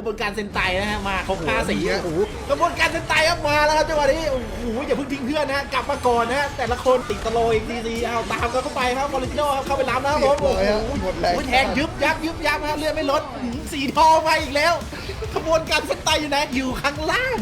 ระบวนการเซนไตนะฮะมาเขาฆ่าสีโอ้โหกระบวนการเซนไตครับมาแล้วครับจังหวะนี้โอ้โหอย่าเพิ่งทิ้งเพื่อนนะฮะกลับมาก่อนนะฮะแต่ละคนติดตะโลอีกทีซีเอาตามกันเข้าไปครับวอลเลนโดครับเข้าไปล้ำนะครับผมเรียบร้อยฮะโอ้โหมดแรงโอ้ยแทงยึบยับยึบยับฮะเลือดไม่ลดหืมสีทองมาอีกแล้วขบวนการเซนไตอยู่ไหนอยู่ข้างล่าง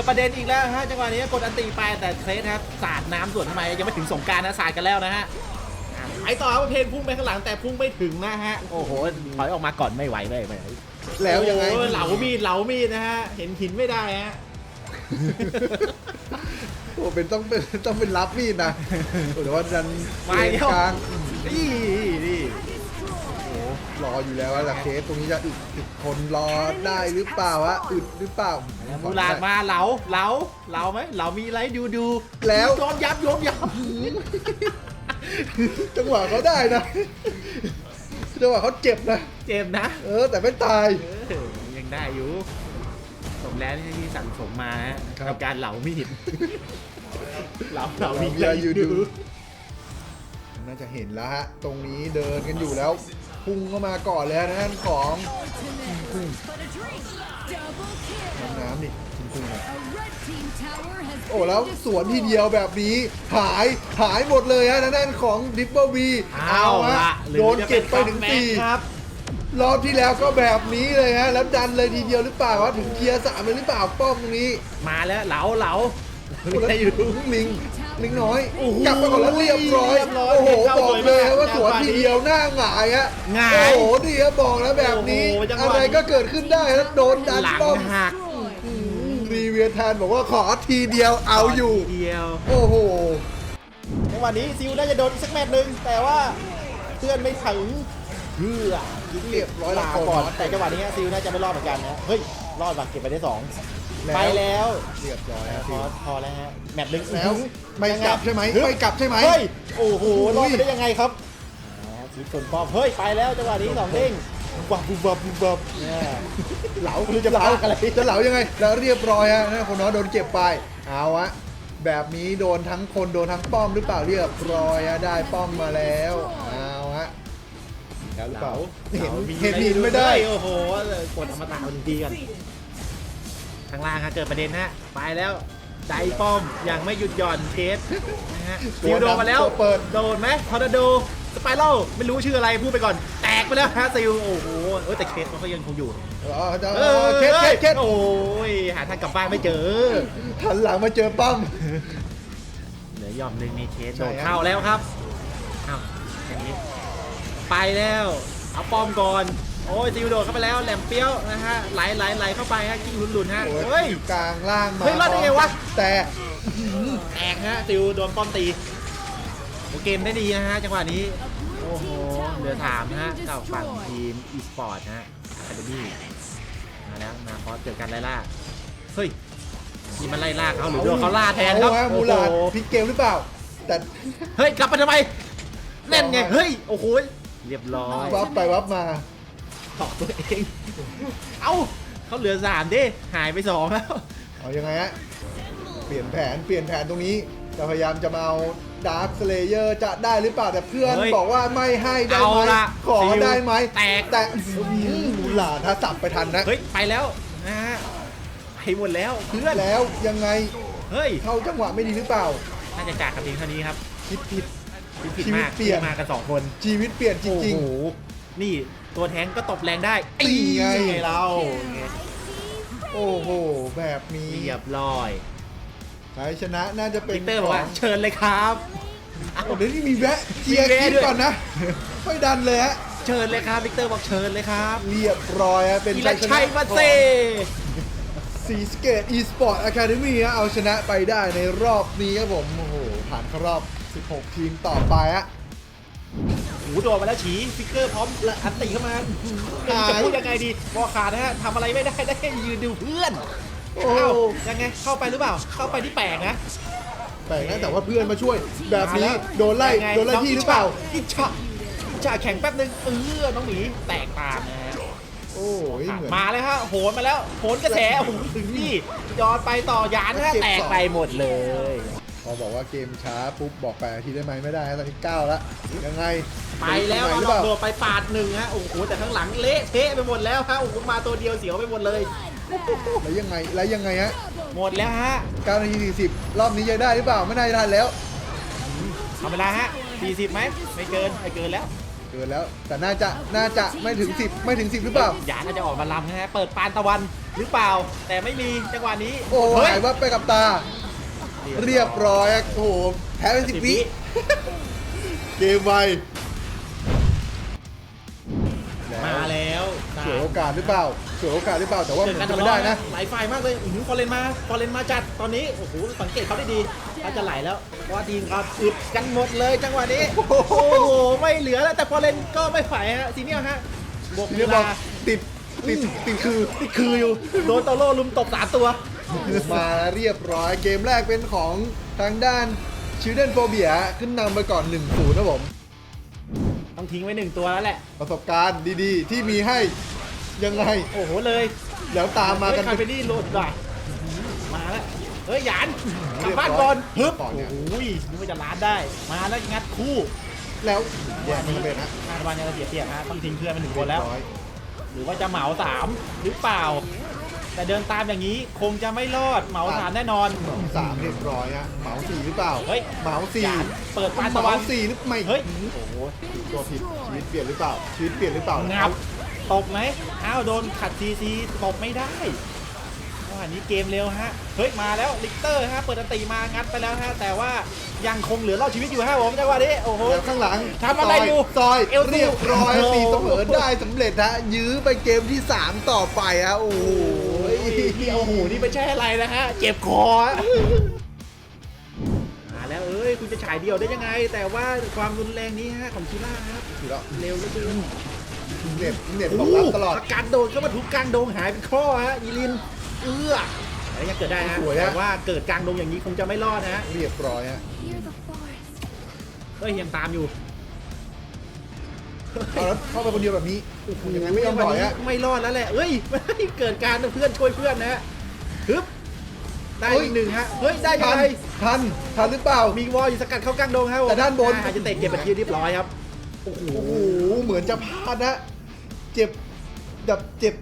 ดประเด็นอีกแล้วฮะจังหวะนี้กดอันตีไปแต่เครสครับสาดน้ำสวนทำไมยังไม่ถึงสงกรารนะสาดกันแล้วนะฮะอะไอต่อครับเพนพุ่งไปข้างหลังแต่พุ่งไม่ถึงนะฮะโอ้โหถอยออกมาก่อนไม่ไหวเลยไม่ไหวแล้วยังไงโอ้เหลามีดเหลามีดนะฮะเห็นหินไม่ได้ฮะโอ้เป็นต้องเป็นต้องเป็นรับมีดนะโอ้แต่ว่าดันมาอีกแล้วกลางนี่นี่โอ้ รออยู่แล้วว่าหลักเคสตรงนี้จะอึดอึดทนรอได้หรือเปล่าวะอึดหรือเปล่ามูลาดมาเหลาเหลาเหลาไหมเหลามีอะไรดูดูแล้วโยมยับโยมยับจังหวะเขาได้นะจังหวะเขาเจ็บนะ เจ็บนะ เออ แต่ไม่ตายเออยังได้อยู่สมแล้วที่สั่งสมมาฮะครับกับการเหลามีดเหลาเหลามีดอย่าอยู่ดูน่าจะเห็นแล้วฮะ ตรงนี้เดินกันอยู่แล้ว พุ่งเข้ามาก่อนแล้วนะท่านของพุ่ง But a drink. Double kill. น้ำน้ำดิพุ่งพุ่งๆอะ A red team tower has โอ้แล้วสวนทีเดียวแบบนี้หายหายหมดเลยฮะทางด้านของดิปเปอร์บีเอาละโดนเก็บไปถึงหรือจะเป็นสี่คัมแบ็คครับรอบที่แล้วก็แบบนี้เลยฮะแล้วดันเลยทีเดียวหรือเปล่าวะถึงเกียร์สามเลยหรือเปล่าป้อมตรงนี้ มาแล้วเหลาเหลาโอ้แล้วไม่อยู่ลิง ลิงน้อยโอ้โหกลับมาก่อนแล้วเรียบร้อยเรียบร้อยโอ้โหเข้าบอกสวยเลยมากว่าสวนจังหวะนี้ทีเดียวหน้าหงายฮะหงายโอ้โหดีครับบอกแล้วแบบนี้ โอ้โหจังหวะ อะไรก็เกิดขึ้นได้แล้วโดนดันหลังป้อมหักอืมรีเวียแทนบอกว่าขอทีเดียวเอาอยู่ เดียว โอ้โห ในวันนี้ซิลน่าจะโดนอีกสักแมตช์หนึ่งแต่ว่าเพื่อนไม่ถึงเพื่อเรียบร้อยลาแล้วก่อน แต่จังหวะนี้ซิลน่าจะไม่รอดเหมือนกันนะเฮ้ยรอดว่ะเก็บไปได้สอง แล้วไปแล้วเรียบร้อยแล้วพอพอแล้วฮะแมตช์หนึ่งแล้วไม่กลับใช่ไหมฮึบไม่กลับใช่ไหมเฮ้ยโอ้โหโอ้โหรอดไปได้ยังไงครับอ่าชีวิตคนป้อมเฮ้ยไปแล้วจังหวะนี้สองเด้งบับบุบบับบุบบับเนี่ยเหลาไม่รู้จะเหลาพากอะไรจะเหลายังไง แล้วเรียบร้อยฮะนะคนน้อยโดนเก็บไปเอาวะแบบนี้โดนทั้งคนโดนทั้งป้อมหรือเปล่าเรียบร้อยฮะได้ป้อมมาแล้วเอาฮะแล้วหรือเปล่าเห็นเห็นหินไม่ได้โอ้โหกดอมตะเอาดีๆกัน ข้างล่างฮะเกิดประเด็นฮะไปแล้วใจป้อมยังไม่หยุดหย่อนเคสนะฮะซิลโดนมาแล้วตัวเปิดโดนไหมทอร์นาโดสไปรัลไม่รู้ชื่ออะไรพูดไปก่อน แตกไปแล้วฮะซิลโอ้โหเออแต่เคสมันก็ยังคงอยู่เออจะเออเคสเคสเคสโอ้ยหาทางกลับบ้านไม่เจอหันหลังมาเจอป้อมเหลือยอมหนึ่งมีเคสใช่โดดฮะเข้าแล้วครับอ้าวอย่างนี้ไปแล้วเอาป้อมก่อน โอ้ยซิลโดดเข้าไปแล้วแหลมเปี้ยวนะฮะไหลไหลไหลเข้าไปฮะกิ้งหลุนๆฮะโอ้เฮ้ยยกลางล่างมาเฮ้ยรอดได้ไงวะ แต่แตกฮะซิลโดนป้อมตีโอเกมได้ดีนะฮะจังหวะนี้ โอ้โหเหลือถามนะฮะกับฝั่งทีมอีสปอร์ตนะฮะอะคาเดมี่มาแล้วมาคอสเจอกันไล่ล่าเฮ้ยนี่มันไล่ล่าเขาหรือโดนเขาล่าแทนครับเอาฮะมูลาดโอ้โหพลิกเกมหรือเปล่า แต่เฮ้ยกลับไปทำไมเล่นไงเฮ้ยโอ้โหเรียบร้อย วับไปวับมา ตอกตัวเอง เอ้าเขาเหลือสามดิหายไปสองแล้ว เอายังไงฮะ เปลี่ยนแผนเปลี่ยนแผนตรงนี้จะพยายามจะมาเอาดาร์คสเลเยอร์จะได้หรือเปล่าแต่เพื่อนเฮ้ยบอกว่าไม่ให้ได้เอาไหมละขอฟิวได้ไหมแตก แต่อื้อหือมูหลาดถ้าสับไปทันนะเฮ้ย ไปแล้วนะฮะไปหมดแล้วเพื่อนแล้วยังไงเฮ้ยเข้าจังหวะไม่ดีหรือเปล่า น่าจะจากกันเพียงเท่านี้ครับคิดผิด คิดผิดชีวิตมากเปลี่ยนที่มากันสองคนชีวิตเปลี่ยนจริง โอ้โหนี่ ตัวแทงก็ตบแรงได้ตีไงเราๆโอ้โห แบบนี้เรียบร้อยชัยชนะน่าจะเป็นวิกเตอร์บอกว่าขงเชิญเลยครับโอ้เดี๋ยวนี้มีแวะเจียร์มีแวะคิดด้วยก่อนนะไม่ดันเลยฮะเชิญเลยครับวิกเตอร์บอกเชิญเลยครับ เรียบร้อยฮะเป็นกีชัฬายชนะชัยมาเซสีสเกตอีสปอร์ตอะคาเดมี่เอาชนะไปได้ในรอบนี้ครับผม โอ้โห ผ่านเข้ารอบ 16 ทีมต่อไปฮะ หูโดนมาแล้วฉีฟิกเกอร์พร้อมและอันติเข้ามาไม่รู้จะพูดยังไงดีบอขาดนะฮะทำอะไรไม่ได้ได้แค่ยืนดูเพื่อนโอ้เอ้ายังไงเข้าไปหรือเปล่า เข้าไปที่แปลกนะแปลกนะแต่ว่าเพื่อนมาช่วย แบบนี้มาแล้วโดนไล่ยังงโดนไล่ที่หรือเปล่าอิจฉาอิจฉาแข่งแป๊บนึงเออน้องหมีแตกตามนะฮะโอ้ยเหมือนมาเลยฮะโหนมาแล้วโหนกระแสโอ้โหถึงนี่ย้อนไปต่อยานนะฮะเก็บแตกสองไปหมดเลยพ อบอกว่าเกมช้าปุ๊บบอกแปดนาทีได้ไหมไม่ได้ฮะตอนนี้เก้าแล้วยังไงไปแล้วหเรารือเปล่าโดดไปปาดหนึ่งฮะโอ้โหแต่ข้างหลังเละเทะไปหมดแล้วฮะโอ้โหมาตัวเดียวเสียวไปหมดเลยแล้วยังไงแล้วยังไงฮะหมดแล้วฮะเก้านาทีสี่สิบรอบนี้ยังได้หรือเปล่าไม่ได้ทันแล้วเอาเวลาฮะ40ไหมไม่เกินไม่เกินแล้วเกินแล้วแต่น่าจะน่าจะไม่ถึง 10 ไม่ถึง 10 หรือเปล่ายานน่าจะออกมาลำนะฮะเปิดปานตะวันหรือเปล่า แต่ไม่มีจังหวะนี้ โอ้เฮ้ยหายว่าบไปกับตา เรียบร้อยอะโอ้โหแพ้เป็นสิบวิเกมไวมาแล้วฉวยโอกาสหรือเปล่าฉวยโอกาสหรือเปล่าแต่ว่าเจเหอมือนกันจะไม่ได้นะไหลไฟมากเลยอื้อหือฟอร์เรนมาฟอร์เรนมาจัดตอนนี้โอ้โหสังเกตเขาได้ดีเขาจะไหลแล้วเพราะว่าทีมเขาอึดกันหมดเลยจังหวะนี้โอ้โหไม่เหลือแล้วแต่ฟอร์เรนก็ไม่ไหวฮะซีเนียลฮะบวกทีเวนี้บอกลาติดติดติดคือนี่คืออยู่โดนโตโร่ลุมตบสามตัว มาเรียบร้อยเกมแรกเป็นของทางด้านชิลเดนโฟเบียขึ้นนำไปก่อน 1 0 นะผม ต้องทิ้งไว้หนึ่งตัวแล้วแหละ ประสบการณ์ดีๆ ที่มีให้ยังไง โอ้โหเลยแล้วตามมากันเฮ้ยคาเฟนี่โหลดว่ะมาแล้วเฮ้ยหยานกลับเรียบร้อยบ้านก่อนฮึบก่อนโอ้เนี่ยโหนึกว่าจะล้านได้ มาแล้วงัดคู่แล้วแย่มันเป็นนะคาดว่าจะเสียเปรียบฮะต้องทิ้งเพื่อนไปหนึ่งคนแล้ว เรียบร้อยหรือว่าจะเหมาสามหรือเปล่า แต่เดินตามอย่างนี้คงจะไม่รอดเหมาสามแน่นอนสามเรียบร้อยฮะเหมาสี่หรือเปล่าเฮ้ยเหมาสี่หยานเปิดปานเหตะวัมาน สี่หรือไม่เฮ้ย โอ้โหตัวผิดชีวิตเปลี่ยนหรือเปล่าชีวิตเปลี่ยนหรือเปล่างับตกไหมอ้าวโดนขัดซีซีตบไม่ได้ว่านี้เกมเร็วฮะ เฮ้ย มาแล้วลิกเตอร์ฮะ เปิดอันตีมางัดไปแล้วฮะ แต่ว่ายังคงเหลือรอดชีวิตอยู่ฮะผมจังหวะนี้โอ้โห แล้วข้างหลังทำอะไรอยู่ซอยเอลซูเรียบร้อยโอ้โหตีเสมอได้สำเร็จฮะยื้อไปเกมที่3ต่อไปฮะโอ้โหโอ้ย นี่โอ้โหนี่ไม่ใช่อะไรนะฮะเจ็บคอฮะมาแล้วเอ้ยคุณจะฉายเดียวได้ยังไง แต่ว่าความรุนแรงนี้ฮะของชิล่าครับถือแล้วเร็วเหลือเกินเน็ตเน็ตโอ้บอกโหรับตลอดการโดนเข้ามาทุกกลางดงหายเป็นข้อฮะอีลิน เอื้อแต่ยังเกิดได้ฮะสวยฮะแต่ว่าเกิดกลางดงอย่างนี้คงจะไม่รอดนะฮะเรียบร้อยฮะ Hear the forest. เฮ้ยยังตามอยู่ เอาแล้วเข้าไปคนเดียวแบบนี้ยังไงไม่ยอมถอยฮะไม่รอดแล้วแหละเฮ้ยไม่เกิดการเพื่อนช่วยเพื่อนนะฮะฮึบได้เฮ้ยอีกหนึ่งฮะเฮ้ยได้ยัทังนไงทันทันหรือเปล่า มีวอลอยู่สกัดเข้ากลางดงครับผมแต่ด้านบนอ่อาจจะเตะเก็บไปทีเรียบร้อยครับโอ้โหโอ้โหเหมือนจะพลาดนะเจ็บแบบเจ็บ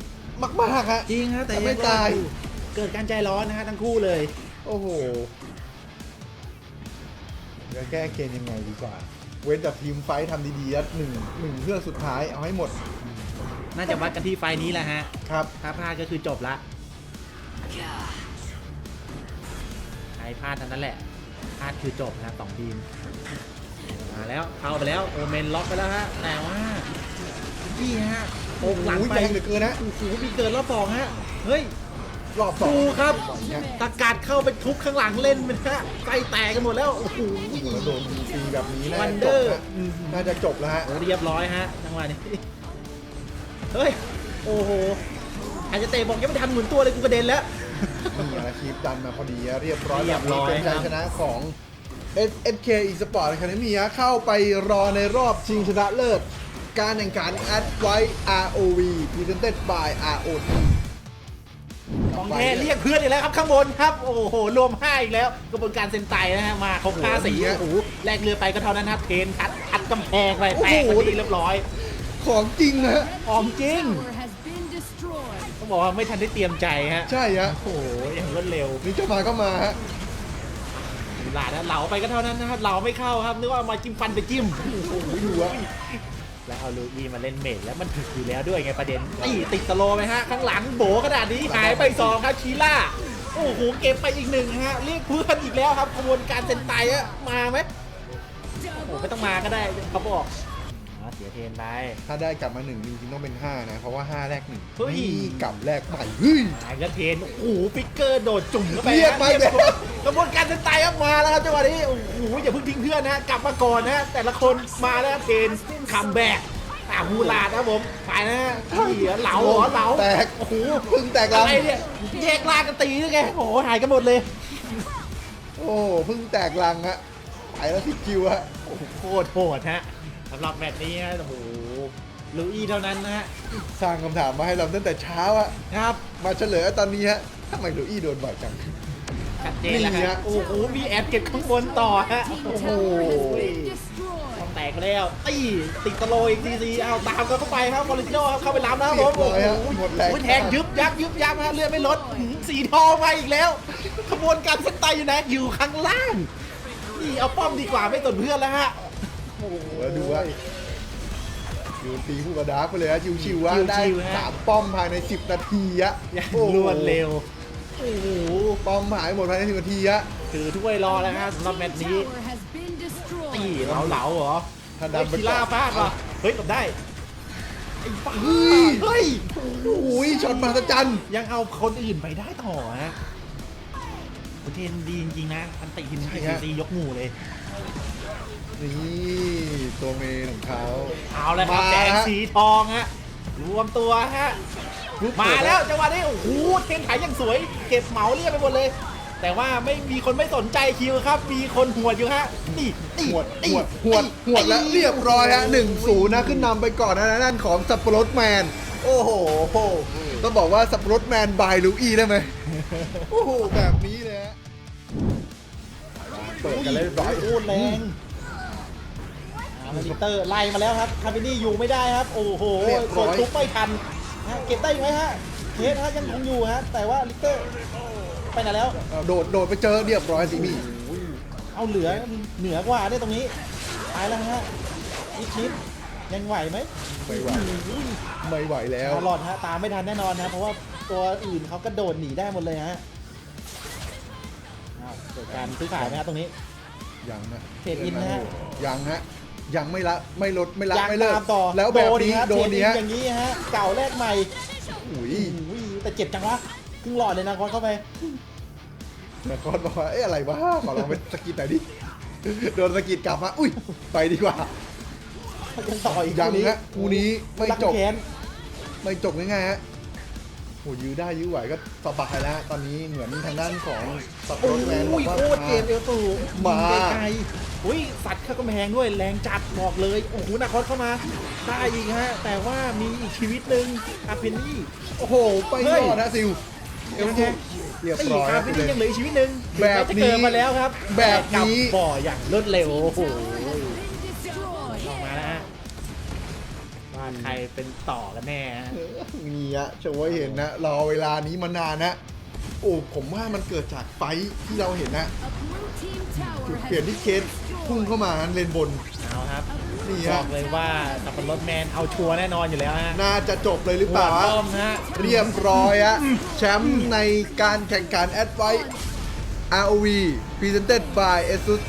มากๆฮะ จริงฮะแต่แต่ไม่งรอดตาย อเกิดการใจร้อนนะฮะทั้งคู่เลย โอ้โหจะแก้เกมยังไงดีกว่า เว้นแต่ทีมไฟท์ทำดีๆแล้วหนึ่งหนึ่งเครื่องสุดท้ายเอาให้หมดน่าจะวัดกันที่ไฟล์นี้แหละฮะ ครับ ถ้าพลาดก็คือจบละใครพลาดนั้นนั่นแหละ พลาดคือจบนะครับสองทีม มาแล้ว เข้าไปแล้ว โอเมนล็อกไปแล้วฮะ แต่ว่าพี่ฮะโอกหลังไปโอ้โแรงเหลือเกินนะ โอ้โหมีเกินรอบสองฮะ เฮ้ย รอบสองดูครับเนี่ยตะกัดเข้าไปทุบข้างหลังเล่นมันฮะไส้แตกกันหมดแล้วโอ้โหแล้วโดนฟรีแบบนี้น่าวันจะเดจอบร์นะน่าจะจบแล้วฮะเรียบร้อยฮะจังหวะนี้เฮ้ยโอ้โหอาจจะเตะบอกยังไม่ทันหมุนตัวเลยกูกระเด็นแล้วนี่อาชีพดันมาพอดีฮะเรียบร้อยเรียบร้อยแบบนี้เป็นครัชัยบชนะของ SK Esport Academy ฮะเข้าไปรอในรอบชิงชนะเลิศการแข่งขัน a d w i ROV Presented by ROT ของแท้เรียกเพื่อนอีกแล้วครับข้างบนครับ โอ้โห รวมห้าอีกแล้วกระบวนการเซ็นไตนะฮะมาเขาฆ่าสีโอ้โหโอ้โหแลกเรือไปก็เท่านั้นนะเทรนอัดอัดกำแพงไปโอ้แตโหกพอดีเรียบร้อย ของจริงฮะออมจริง Tower has been destroyed. ต้องบอกว่าไม่ทันได้เตรียมใจฮะ ใช่ฮะ โอ้โหอย่างรวดเร็วนี่จะมาก็มาฮะหลาดนะเหลาไปก็เท่านั้นนะครับเหลาไม่เข้าครับนึกว่าเอามาจิ้มฟันไปจิ้มโอ้โหดูฮะ แล้วเอาลูอีมาเล่นเมดแล้วมันถึกอยู่แล้วด้วยไงประเด็นตีติดสโลไหมฮะ ข้างหลังโบขนาดนี้หายไปสองครับชีล่าโอ้โหเก็บไปอีกหนึ่งฮะ เรียกเพื่อนอีกแล้วครับกระบวนการเซนไตอะมาไหมโอ้โหไม่ต้องมาก็ได้เขาบอก เสียเทรนไป ถ้าได้กลับมาหนึ่งจริงๆต้องเป็น5นะ เพราะว่า5แรกหนึ่งเฮ้ย นี่กลับแรกใหม่เฮ้ย หายก็เทรนโอ้โหฟิกเกอร์โดดจุ่มเข้าไปเรียกไปฮะแล้ว กระบวนการเซนไตครับมาแล้วครับจังหวะนี้โอ้โหอย่าเพิ่งทิ้งเพื่อนนะ กลับมาก่อนนะ แต่ละคนมาแล้วครับเทรนคัมแบ็กอ่าฮูลาดนะครับผมไปนะฮะนี่เหรอเหลาเหรอเหลาแตกโอ้โหพึ่งแตกลัอะงไรเนี่ยแยกลากกันตีด้วยไงโอ้โหหายกันหมดเลยโอ้โหพึ่งแตกลังฮะไปแล้วสิคิวฮะโอ้โหโคตรโหดฮะ สำหรับแมตช์นี้ฮะโอ้โหลูอี้เท่านั้นนะฮะสร้างคำถามมาให้เราตั้งแต่เช้าอะครับมาเฉลยตอนนี้ฮะทำไมลูอี้โดนบ่อยจัง ชัดเจนแล้วนี่ฮะฮะโอ้โหมีแอบเก็บข้างบนต่อฮะ Team โอ้โห tower has been destroyed. ต้องแตกแล้วตีติดตะโลอีกทีซีเอาตามกันเข้าไปครับบอลลิโนครับเข้าไปล้ำนะครับเรีผยมบร้อยฮะโอ้โหมดแรงโอ้ยแทงยึบยับยึบยับฮะเลือดไม่ลดหืมสีทองมาอีกแล้วขบวนการสไตล์อยู่ไหนอยู่ข้างล่างนี่เอาป้อมดีกว่าไม่สนเพื่อนแล้วฮะโอ้โหแล้วดูว่าอยู่ตีผู้กระดาร์กไปเลยฮะชิวๆว่าได้ชิวๆฮะ สามป้อมภายใน 10 นาทีอะอย่างโอ้โหรวดเร็ว โอ้โหป้อมหายหมดภายใน 10 นาทีอะถือถ้วยรอแล้วฮะสำหรับแมตช์นี้ Tower has been ตี destroyed. เหลาเหลาๆเหรอถ้าเฮ้ยดำไปคีล่าฟาดว่ะเฮ้ยกดได้ไอ้บ้าเฮ้ย เฮ้ยโอ้ยช็อตมหัศจรรย์ยังเอาคนอื่นไปได้ต่อฮะ โอเทนดีจริงๆนะ อันติหินซีซียกหมู่เลย นี่ตัวเมนของเขา เอาแล้วครับมาแดงฮะ สีทองฮะ รวมตัวฮะ ปุ๊บมาแล้วจังหวะนี้โอ้โหเทนไถอย่างสวย เก็บเหมาเรียบไปหมดเลย แต่ว่าไม่มีคนไม่สนใจคิวครับ มีคนหัวดอยู่ฮะนี่นี่หวดนี่หวดหวดหวดแล้วเรียบร้อยฮะหนึ่งศูนย์นะขึ้นนำไปก่อนนะนั่นของสับปะรดแมน โอ้โห ต้องบอกว่าสับปะรดแมนบายลูอี้ได้ไหมโอ้โหแบบนี้เลยฮะเปิดกันเลยเรียบร้อยโคตรแรงอาร์มิเตอร์ไล่มาแล้วครับคาร์บินี่อยู่ไม่ได้ครับ โอ้โหกดทุบไม่ทันฮะเก็บได้อีกไหมฮะเคสฮะยังคงอยู่ฮะแต่ว่าลิกเตอร์ไปไหนแล้วเอาโดดโดดไปเจอเรียบร้อยสิพี่เอาเหลือเหนือกว่าได้ตรงนี้ตายแล้วฮะอีกนิด ยังไหวไหมไม่ไหวไม่ไหวแล้วตลอดฮะตามไม่ทันแน่นอนนะเพราะว่าตัวอื่นเขากระโดดหนีได้หมดเลยฮะอ้าวเกิดการซื้อขายไหมฮะตรงนี้ ยังนะเทรดอินนะฮะ ยังฮะยังไม่ละไม่ลดไม่ละยังไม่เลิกตามต่อแล้วแบบนี้ฮะโดนเทรนี้อิฮะอย่างนี้ฮะเก่าแรกใหม่อุ้ยอุ้ยแต่เจ็บจังวะครึ่งหลอดเลยนะคอนเข้าไปนครบอกว่าเอ๊ะอะไรวะขอลองไปสกิดหน่อยดิโดนสกิดกลับมาอุ้ยไปดีกว่า ยังต่ออีกยังคู่นี้ฮะคู่นี้ไม่จบรักแค้นไม่จบง่ายๆฮะโหยื้อได้ยื้อไหวก็สบายแล้วฮะตอนนี้เหมือนทางด้านของสับปะโอ้รดแมนบยอกว่าโคตรเกมเอลตูมายิงไกลๆอุ้ยสัตว์เข้ากำแพงด้วยแรงจัดบอกเลยโอ้โหนาคอสเข้ามาได้อีกฮะแต่ว่ามีอีกชีวิตหนึ่งอาเพนนี่โอ้โหไปเฮ้รยอดนะซิลเอลยังทูไงเรียบตีร้อยอาฮะเพนนี่ยังเหลืออีกชีวิตหนึ่งแบบนี้ถึงม้จะเกินมาแล้วครับ แบบนี้กลับ่ออย่างรวดเร็วโอ้โห ว่าใครเป็นต่อกันแน่ฮะนี่ฮะโชว์ให้เห็นนะรอเวลานี้มานานนะโอ้ผมว่ามันเกิดจากไฟท์ที่เราเห็นนะ A blue team จุด tower เปลี่ยน has ที่ been เคสพุ่ง destroyed. เข้ามาเลนบน เอาครับนี่บอฮะกเลยว่าสับปะรดแมนเอาชัวร์แน่นอนอยู่แล้วฮะน่าจะจบเลยหรือหัเปวล่าฮะต้มฮะเรียบร้อยฮะแชมป์ในการแข่งขันแอดไว ROV Presented by ASUS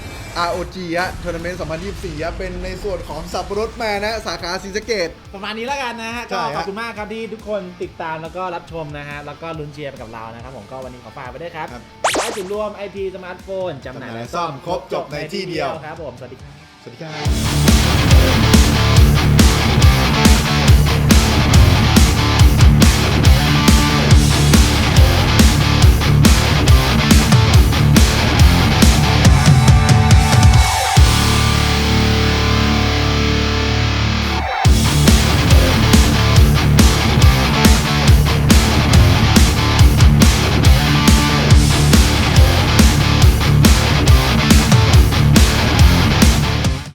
ROG ฮะทัวร์นาเมนต์2024ฮะเป็นในส่วนของสับปะรดแมนนะ สาขาศรีสะเกด ประมาณนี้แล้วกันนะฮะใช่ก็ฮะ ขอบคุณมากครับที่ทุกคนติดตามแล้วก็รับชมนะฮะแล้วก็ลุ้นเชียร์ไปกับเรานะครับผมก็วันนี้ขอฝากไปด้วยครับครับไลฟ์จุดรวม IP สมาร์ทโฟนจำหน่ายและซ่อมครบจบในที่เดียวครับผมสวัสดีครับ สวัสดีครับ